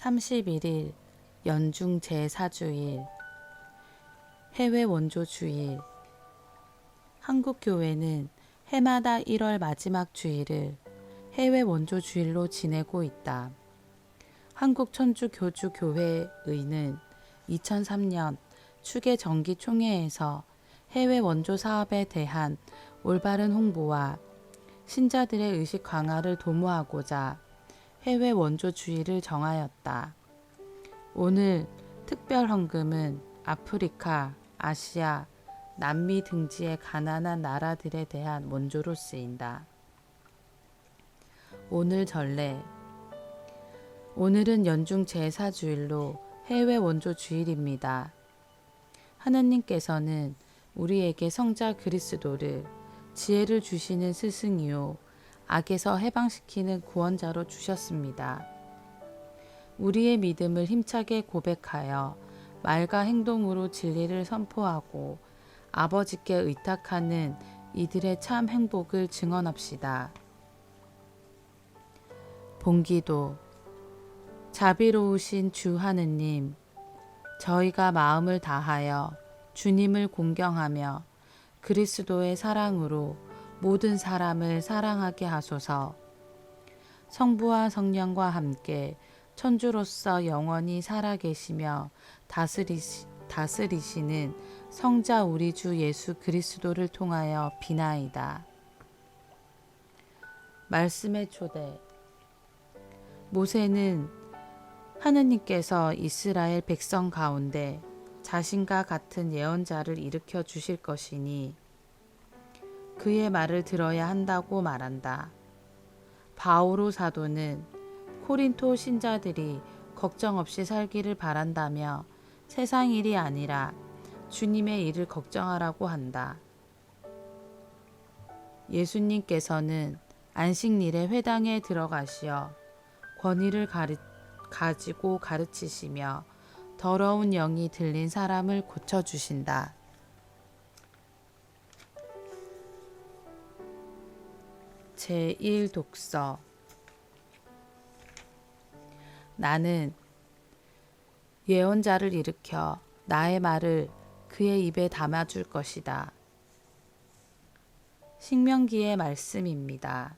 31일 연중 제4주일 해외 원조 주일 한국 교회는 해마다 1월 마지막 주일을 해외 원조 주일로 지내고 있다. 한국 천주 교주 교회의는 2003년 추계 정기 총회에서 해외 원조 사업에 대한 올바른 홍보와 신자들의 의식 강화를 도모하고자 해외 원조 주일을 정하였다. 오늘 특별 헌금은 아프리카, 아시아, 남미 등지의 가난한 나라들에 대한 원조로 쓰인다. 오늘 전례 오늘은 연중 제4주일로 해외 원조 주일입니다. 하느님께서는 우리에게 성자 그리스도를 지혜를 주시는 스승이요 악에서 해방시키는 구원자로 주셨습니다. 우리의 믿음을 힘차게 고백하여 말과 행동으로 진리를 선포하고 아버지께 의탁하는 이들의 참 행복을 증언합시다. 본기도 자비로우신 주 하느님, 저희가 마음을 다하여 주님을 공경하며 그리스도의 사랑으로 모든 사람을 사랑하게 하소서. 성부와 성령과 함께 천주로서 영원히 살아계시며 다스리시, 다스리시는 성자 우리 주 예수 그리스도를 통하여 비나이다. 말씀의 초대 모세는 하느님께서 이스라엘 백성 가운데 자신과 같은 예언자를 일으켜 주실 것이니 그의 말을 들어야 한다고 말한다. 바오로 사도는 코린토 신자들이 걱정 없이 살기를 바란다며 세상 일이 아니라 주님의 일을 걱정하라고 한다. 예수님께서는 안식일에 회당에 들어가시어 권위를 가르, 가지고 가르치시며 더러운 영이 들린 사람을 고쳐주신다. 제1 독서 나는 예언자를 일으켜 나의 말을 그의 입에 담아줄 것이다. 신명기의 말씀입니다.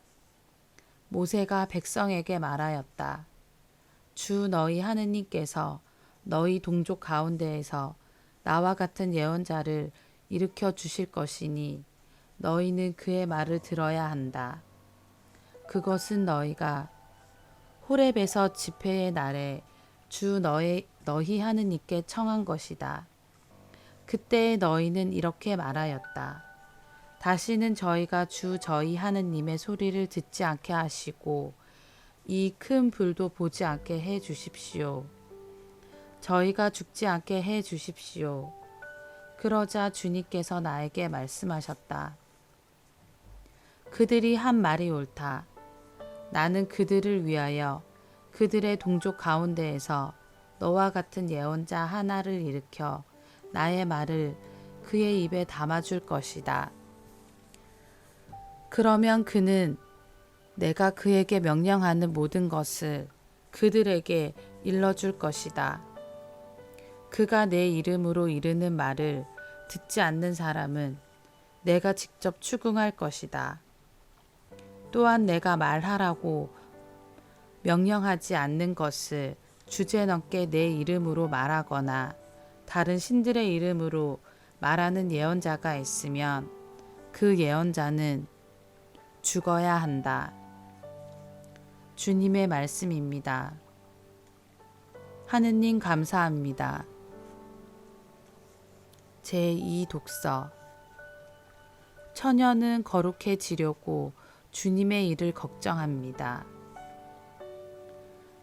모세가 백성에게 말하였다. 주 너희 하느님께서 너희 동족 가운데에서 나와 같은 예언자를 일으켜 주실 것이니 너희는 그의 말을 들어야 한다. 그것은 너희가 호렙에서 집회의 날에 주 너의 너희 하느님께 청한 것이다. 그때 너희는 이렇게 말하였다. 다시는 저희가 주 저희 하느님의 소리를 듣지 않게 하시고 이 큰 불도 보지 않게 해 주십시오. 저희가 죽지 않게 해 주십시오. 그러자 주님께서 나에게 말씀하셨다. 그들이 한 말이 옳다. 나는 그들을 위하여 그들의 동족 가운데에서 너와 같은 예언자 하나를 일으켜 나의 말을 그의 입에 담아줄 것이다. 그러면 그는 내가 그에게 명령하는 모든 것을 그들에게 일러줄 것이다. 그가 내 이름으로 이르는 말을 듣지 않는 사람은 내가 직접 추궁할 것이다. 또한 내가 말하라고 명령하지 않는 것을 주제넘게 내 이름으로 말하거나 다른 신들의 이름으로 말하는 예언자가 있으면 그 예언자는 죽어야 한다. 주님의 말씀입니다. 하느님 감사합니다. 제2 독서 처녀는 거룩해지려고 주님의 일을 걱정합니다.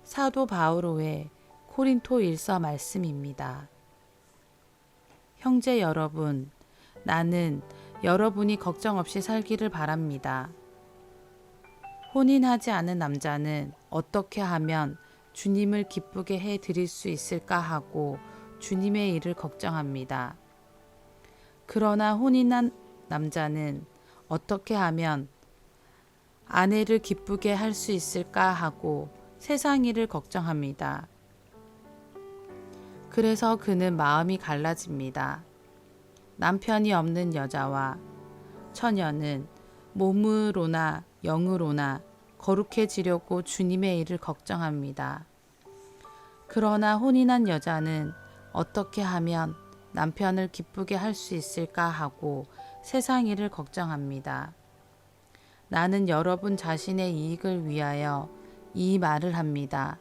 사도 바오로의 코린토 일서 말씀입니다. 형제 여러분, 나는 여러분이 걱정 없이 살기를 바랍니다. 혼인하지 않은 남자는 어떻게 하면 주님을 기쁘게 해 드릴 수 있을까 하고 주님의 일을 걱정합니다. 그러나 혼인한 남자는 어떻게 하면 아내를 기쁘게 할 수 있을까 하고 세상 일을 걱정합니다. 그래서 그는 마음이 갈라집니다. 남편이 없는 여자와 처녀는 몸으로나 영으로나 거룩해지려고 주님의 일을 걱정합니다. 그러나 혼인한 여자는 어떻게 하면 남편을 기쁘게 할 수 있을까 하고 세상 일을 걱정합니다. 나는 여러분 자신의 이익을 위하여 이 말을 합니다.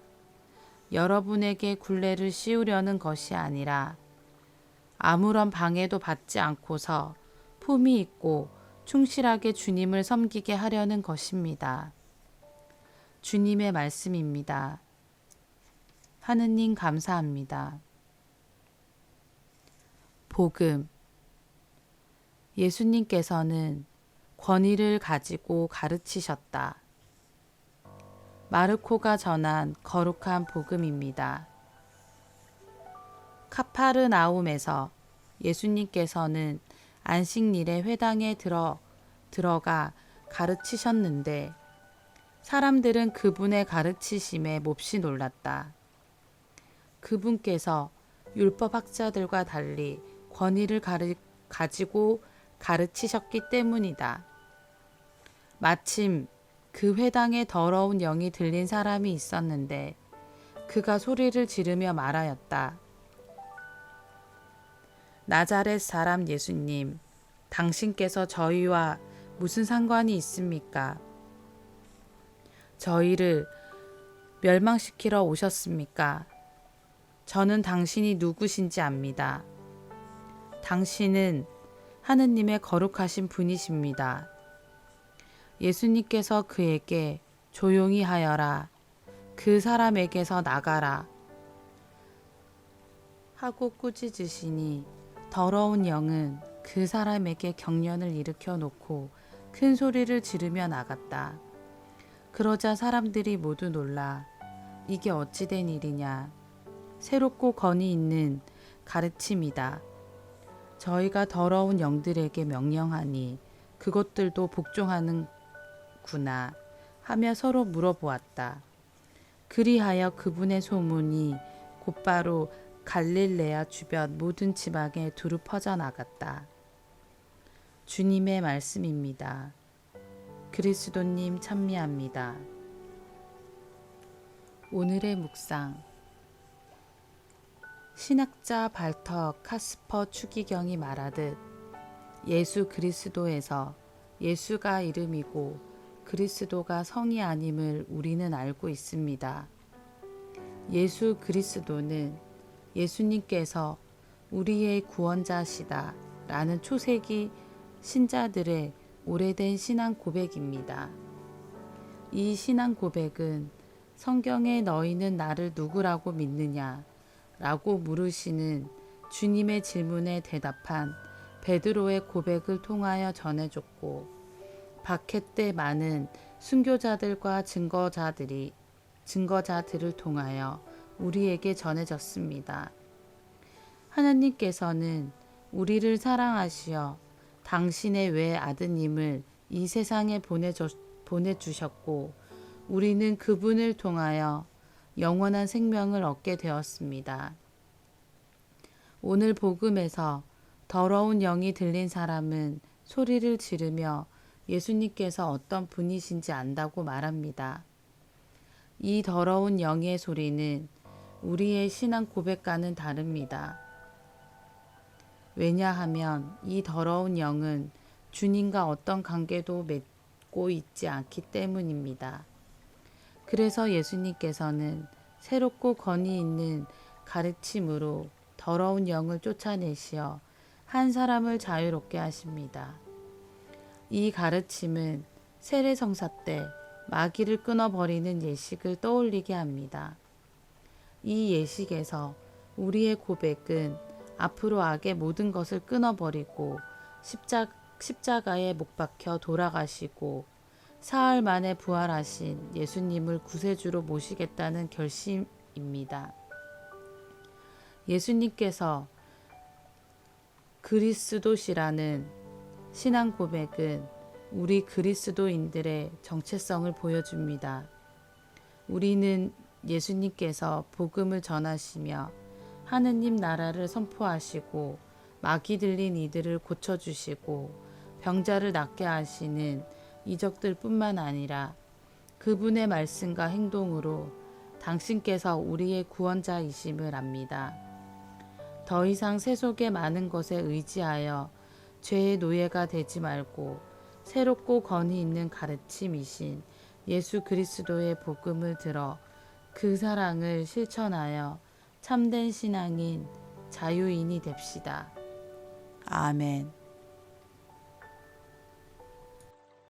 여러분에게 굴레를 씌우려는 것이 아니라 아무런 방해도 받지 않고서 품이 있고 충실하게 주님을 섬기게 하려는 것입니다. 주님의 말씀입니다. 하느님 감사합니다. 복음 예수님께서는 권위를 가지고 가르치셨다. 마르코가 전한 거룩한 복음입니다. 카파르나움에서 예수님께서는 안식일에 회당에 들어 들어가 가르치셨는데 사람들은 그분의 가르치심에 몹시 놀랐다. 그분께서 율법학자들과 달리 권위를 가르, 가지고 가르치셨기 때문이다. 마침 그 회당에 더러운 영이 들린 사람이 있었는데 그가 소리를 지르며 말하였다. 나자렛 사람 예수님, 당신께서 저희와 무슨 상관이 있습니까? 저희를 멸망시키러 오셨습니까? 저는 당신이 누구신지 압니다. 당신은 하느님의 거룩하신 분이십니다. 예수님께서 그에게 조용히 하여라. 그 사람에게서 나가라. 하고 꾸짖으시니 더러운 영은 그 사람에게 경련을 일으켜 놓고 큰 소리를 지르며 나갔다. 그러자 사람들이 모두 놀라 이게 어찌 된 일이냐. 새롭고 권위 있는 가르침이다. 저희가 더러운 영들에게 명령하니 그것들도 복종하는 구나 하며 서로 물어보았다. 그리하여 그분의 소문이 곧바로 갈릴레아 주변 모든 지방에 두루 퍼져 나갔다. 주님의 말씀입니다. 그리스도님 찬미합니다. 오늘의 묵상 신학자 발터 카스퍼 추기경이 말하듯 예수 그리스도에서 예수가 이름이고 그리스도가 성이 아님을 우리는 알고 있습니다. 예수 그리스도는 예수님께서 우리의 구원자시다 라는 초세기 신자들의 오래된 신앙 고백입니다. 이 신앙 고백은 성경에 너희는 나를 누구라고 믿느냐 라고 물으시는 주님의 질문에 대답한 베드로의 고백을 통하여 전해줬고 박해 때 많은 순교자들과 증거자들이 증거자들을 통하여 우리에게 전해졌습니다. 하나님께서는 우리를 사랑하시어 당신의 외 아드님을 이 세상에 보내줘, 보내주셨고 우리는 그분을 통하여 영원한 생명을 얻게 되었습니다. 오늘 복음에서 더러운 영이 들린 사람은 소리를 지르며 예수님께서 어떤 분이신지 안다고 말합니다. 이 더러운 영의 소리는 우리의 신앙 고백과는 다릅니다. 왜냐하면 이 더러운 영은 주님과 어떤 관계도 맺고 있지 않기 때문입니다. 그래서 예수님께서는 새롭고 권위 있는 가르침으로 더러운 영을 쫓아내시어 한 사람을 자유롭게 하십니다. 이 가르침은 세례성사 때 마귀를 끊어버리는 예식을 떠올리게 합니다. 이 예식에서 우리의 고백은 앞으로 악의 모든 것을 끊어버리고 십자, 십자가에 못 박혀 돌아가시고 사흘 만에 부활하신 예수님을 구세주로 모시겠다는 결심입니다. 예수님께서 그리스도시라는 신앙 고백은 우리 그리스도인들의 정체성을 보여줍니다. 우리는 예수님께서 복음을 전하시며 하느님 나라를 선포하시고 마귀 들린 이들을 고쳐주시고 병자를 낫게 하시는 이적들 뿐만 아니라 그분의 말씀과 행동으로 당신께서 우리의 구원자이심을 압니다. 더 이상 세속의 많은 것에 의지하여 죄의 노예가 되지 말고 새롭고 권위 있는 가르침이신 예수 그리스도의 복음을 들어 그 사랑을 실천하여 참된 신앙인 자유인이 됩시다. 아멘.